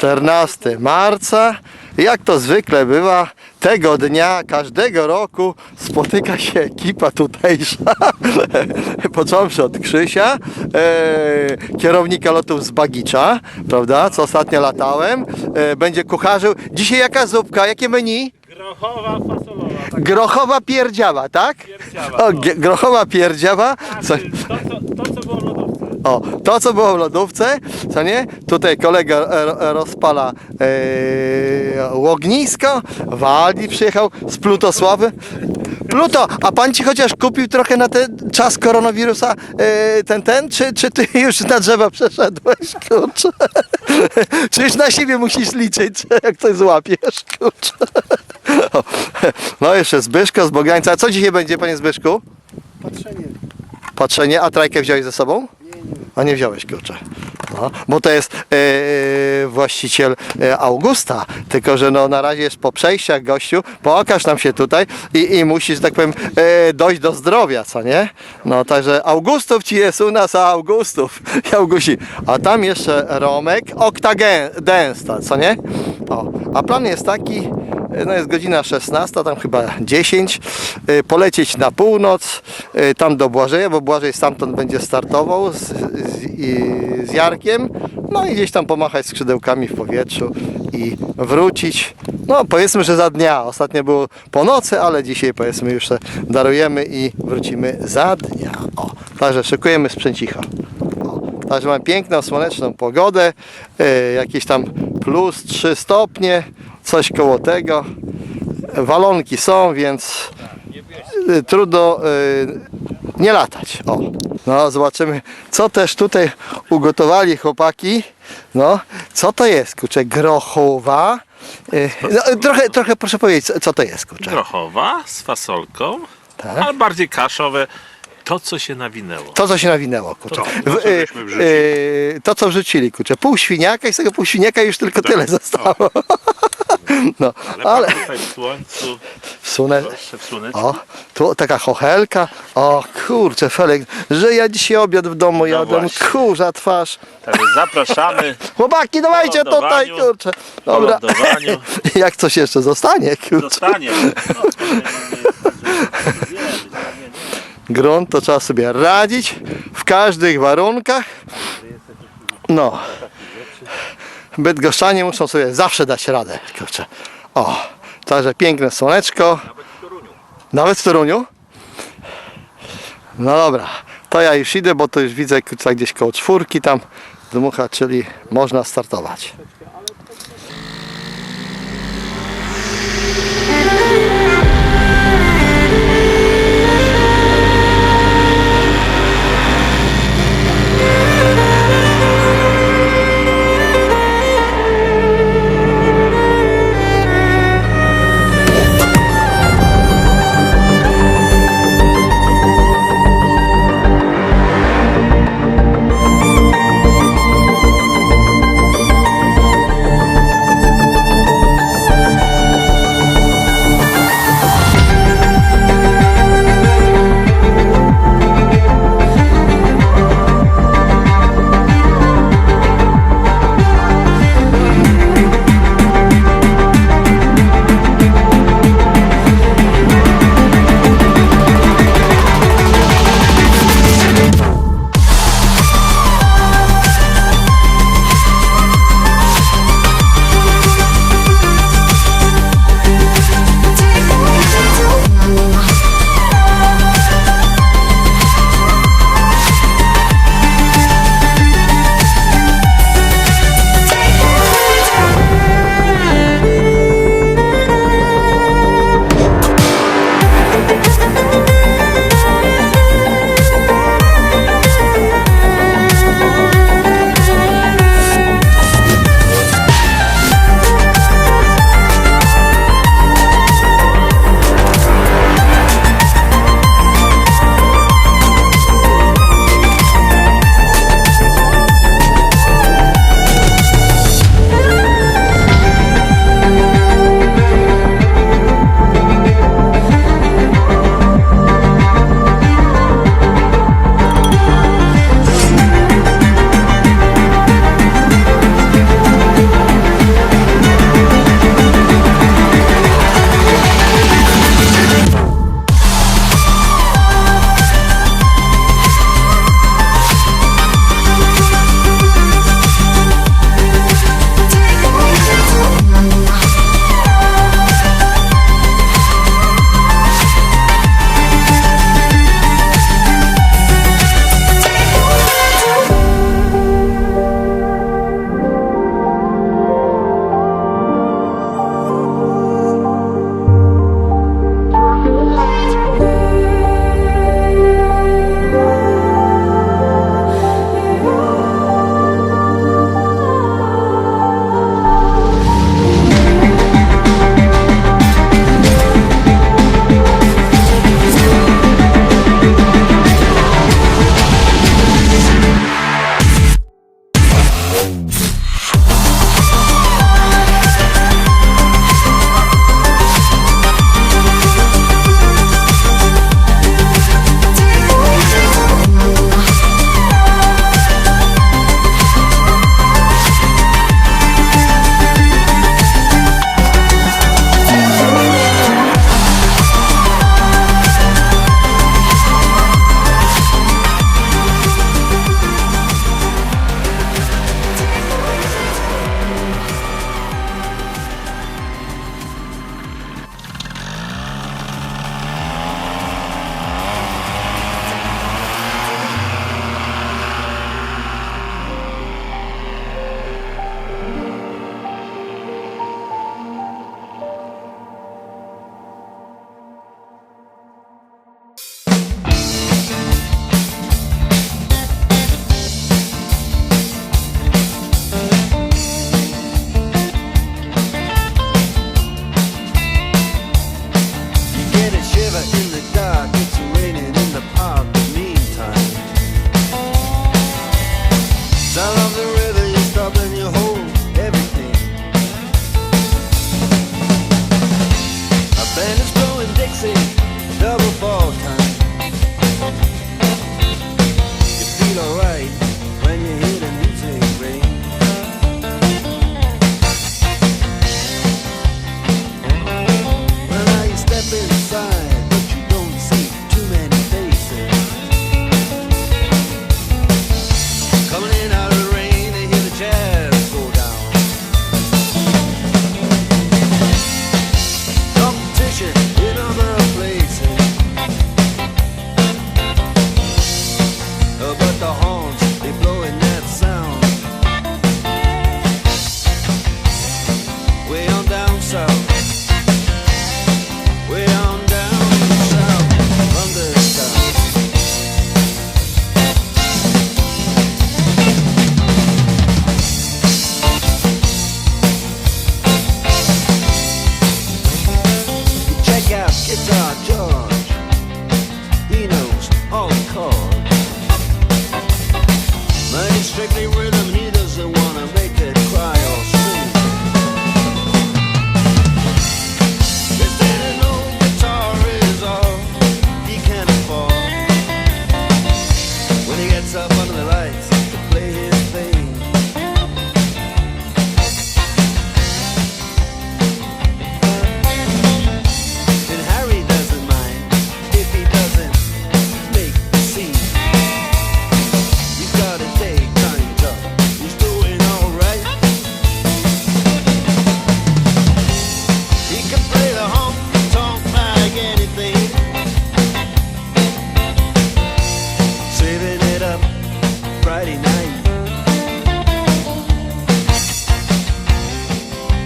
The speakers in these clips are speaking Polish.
14 marca. Jak to zwykle bywa, tego dnia, każdego roku spotyka się ekipa tutejsza, począwszy od Krzysia, e, kierownika lotów z Bagicza, prawda, co ostatnio latałem, e, będzie kucharzył. Dzisiaj jaka zupka, jakie menu? Grochowa, fasolowa. Tak, Grochowa pierdziawa, tak? Pierdziawa, O, no. grochowa pierdziawa. Co, to, co, to, co było w lodówce. O, to co było w lodówce, co nie? Tutaj kolega e, e, rozpala e, ognisko, Waldi przyjechał z Plutosławy. Pluto, a pan ci chociaż kupił trochę na ten czas koronawirusa e, ten, ten, czy, czy ty już na drzewa przeszedłeś, kurczę? Czy już na siebie musisz liczyć, jak coś złapiesz, kurczę? No jeszcze Zbyszko z Bogańca. Co dzisiaj będzie, panie Zbyszku? Patrzenie. Patrzenie, a trajkę wziąłeś ze sobą? A nie wziąłeś, kurczę. No, bo to jest e, właściciel e, Augusta, tylko że no, na razie jest po przejściach, gościu, pokaż nam się tutaj i, i musisz, że tak powiem, e, dojść do zdrowia, co nie? No, także Augustów ci jest u nas, a Augustów Augusi. A tam jeszcze Romek, Octagensta, co nie? O, a plan jest taki, no jest godzina 16, tam chyba 10. y, Polecieć na północ, y, tam do Błażeja, bo Błażej stamtąd będzie startował z, z, z Jarkiem. No i gdzieś tam pomachać skrzydełkami w powietrzu i wrócić. No powiedzmy, że za dnia. Ostatnio było po nocy, ale dzisiaj powiedzmy już darujemy i wrócimy za dnia. O, także szykujemy sprzęcicha. O, Także mamy piękną, słoneczną pogodę, e, jakieś tam plus 3 stopnie, coś koło tego. Walonki są, więc trudno e, nie latać. O. No zobaczymy, co też tutaj ugotowali chłopaki. No, co to jest, kurczę, grochowa. E, No, trochę, trochę proszę powiedzieć, co- to jest, kurczę. Grochowa z fasolką, Tak. ale bardziej kaszowe. To, co się nawinęło. To, co się nawinęło, kurczę. To, W- to, co y, y, to, co wrzucili, kurczę. Pół świniaka i z tego pół świniaka już tylko tyle zostało. No, Ale, ale tutaj w słońcu, w słoneczku. O, tu taka chochelka. O kurczę, Felek, że ja dzisiaj obiad w domu jadłem. właśnie. Kurza twarz. Także zapraszamy Chłopaki, dawajcie Po tutaj, lądowaniu. kurczę. po Dobra. lądowaniu. Jak coś jeszcze zostanie, kurczę. Dostanie. No, Grunt to trzeba sobie radzić w każdych warunkach. No. Bydgoszczanie muszą sobie zawsze dać radę. Kurczę. O, także piękne słoneczko. Nawet w Toruniu? No dobra, to ja już idę, bo to już widzę gdzieś koło czwórki tam dmucha, czyli można startować.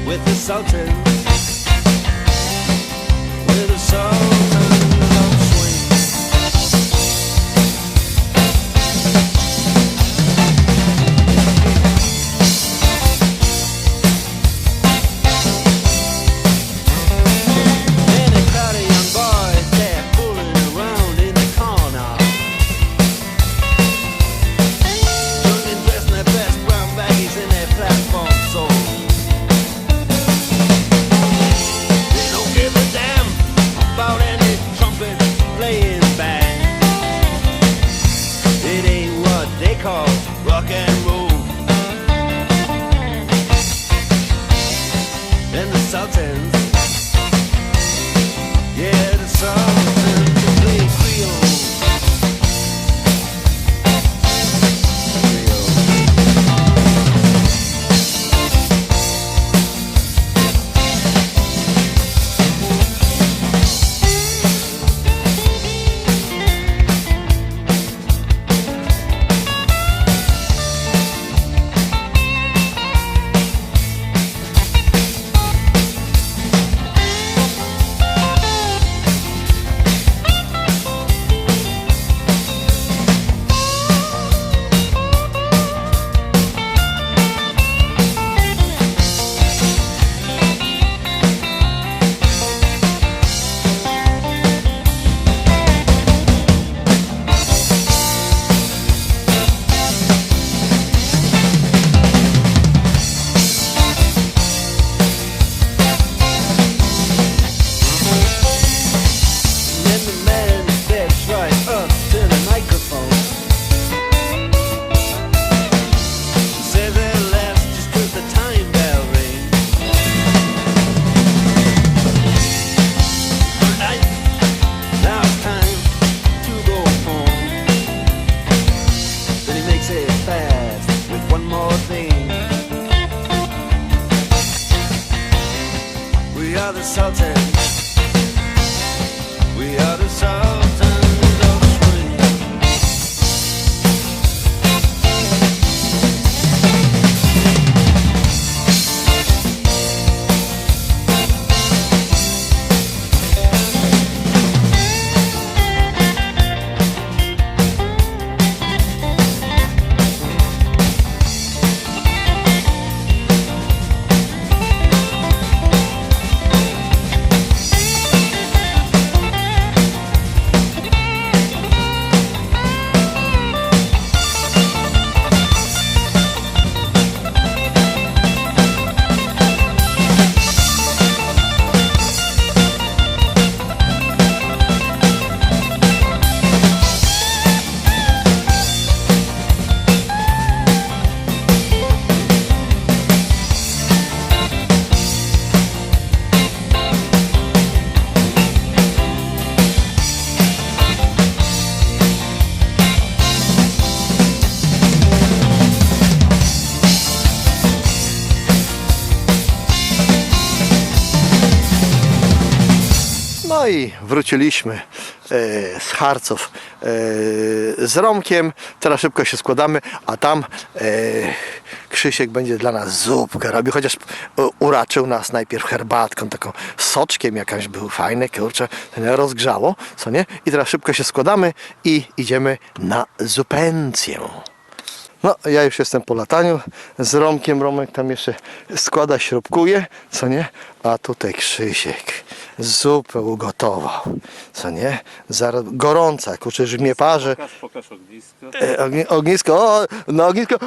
with the Sultan. wróciliśmy e, z Harców e, z Romkiem. Teraz szybko się składamy, a tam e, Krzysiek będzie dla nas zupkę robił, chociaż uraczył nas najpierw herbatką, taką soczkiem jakaś był fajny, kurczę, rozgrzało, co nie? I teraz szybko się składamy i idziemy na zupencję. No, ja już jestem po lataniu z Romkiem. Romek tam jeszcze składa, śrubkuje, co nie? A tutaj Krzysiek zupę ugotował. Co nie? Zaraz, gorąca, kurczę, już mnie parzy. Pokaż, pokaż ognisko. E, ogni- Ognisko, o, no ognisko.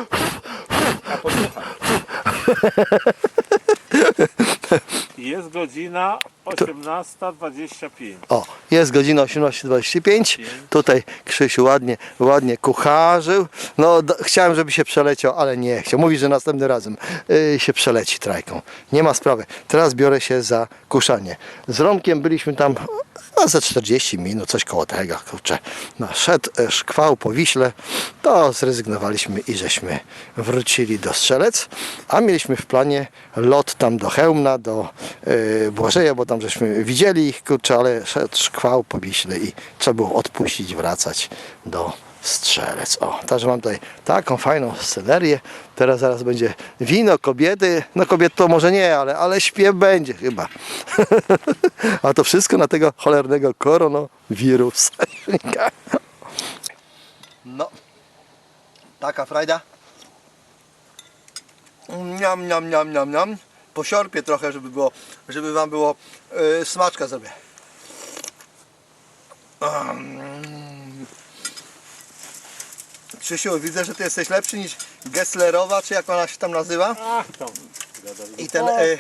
Jest godzina 18.25. O, jest godzina 18.25. Tutaj Krzysiu ładnie, ładnie kucharzył. No, d- chciałem, żeby się przeleciał, ale nie chciał. Mówi, że następnym razem y, się przeleci trajką. Nie ma sprawy. Teraz biorę się za kuszanie. Z Romkiem byliśmy tam no, za 40 minut, coś koło tego. Kurczę. No, szedł e, szkwał po Wiśle, to zrezygnowaliśmy i żeśmy wrócili do Strzelec, a mieliśmy w planie lot tam do Chełmna, do yy, Błażeja, bo tam żeśmy widzieli ich, kurczę, ale szedł szkwał po Wiśle i trzeba było odpuścić, wracać do Strzelec. O, także mam tutaj taką fajną scenerię. Teraz zaraz będzie wino, kobiety. No kobiet to może nie, ale, ale śpiew będzie chyba. A to wszystko na tego cholernego koronawirusa. No, taka frajda. Niam, niam, niam, niam, niam. Posiorpię trochę, żeby było, żeby wam było yy, smaczka zrobię. Mm. Krzysiu, widzę, że ty jesteś lepszy niż Gesslerowa, czy jak ona się tam nazywa. Ach, tam. I ten e,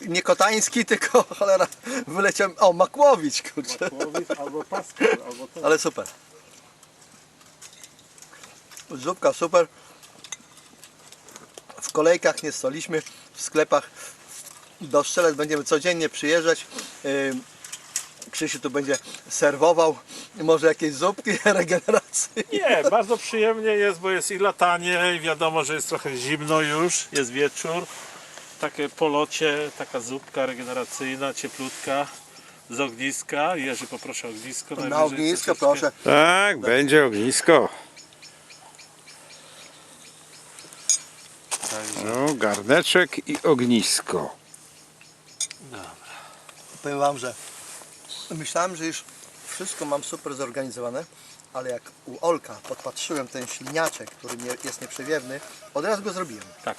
nie Kotański, tylko cholera wyleciał. O, Makłowicz, kurczę. albo Pascal, albo to. Ale super. Zupka super. W kolejkach nie stoliśmy, w sklepach do Strzelec będziemy codziennie przyjeżdżać. Krzysiu tu będzie serwował może jakieś zupki regeneracyjne. Nie, bardzo przyjemnie jest, bo jest i latanie, i wiadomo, że jest trochę zimno już, jest wieczór. Takie polocie, taka zupka regeneracyjna, cieplutka z ogniska. Jerzy, poproszę ognisko. Na najwyżej ognisko troszeczkę. proszę. Tak, będzie ognisko. No, garneczek i ognisko. Powiem Wam, że myślałem, że już wszystko mam super zorganizowane, ale jak u Olka podpatrzyłem ten śliniaczek, który nie, jest nieprzewierny, od razu go zrobiłem. Tak.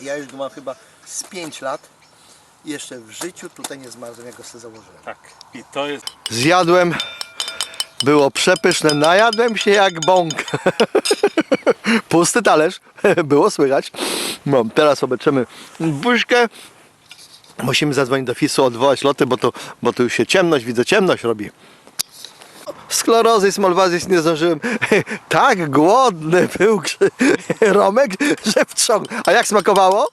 Ja już go mam chyba z 5 lat i jeszcze w życiu tutaj nie zmarzłem, jak go sobie założyłem. Tak. I to jest Zjadłem, było przepyszne, najadłem się jak bąk. Pusty talerz, było słychać. No, teraz obeczemy buźkę. Musimy zadzwonić do FIS-u, odwołać loty, bo to, bo to już się ciemność, widzę ciemność robi. Sklerozy, smolwazis nie zdążyłem. Tak głodny był Romek, że wtrzągnął. A jak smakowało?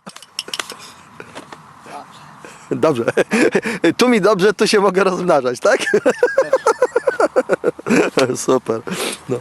Dobrze. Tu mi dobrze, tu się mogę rozmnażać, tak? Super. No.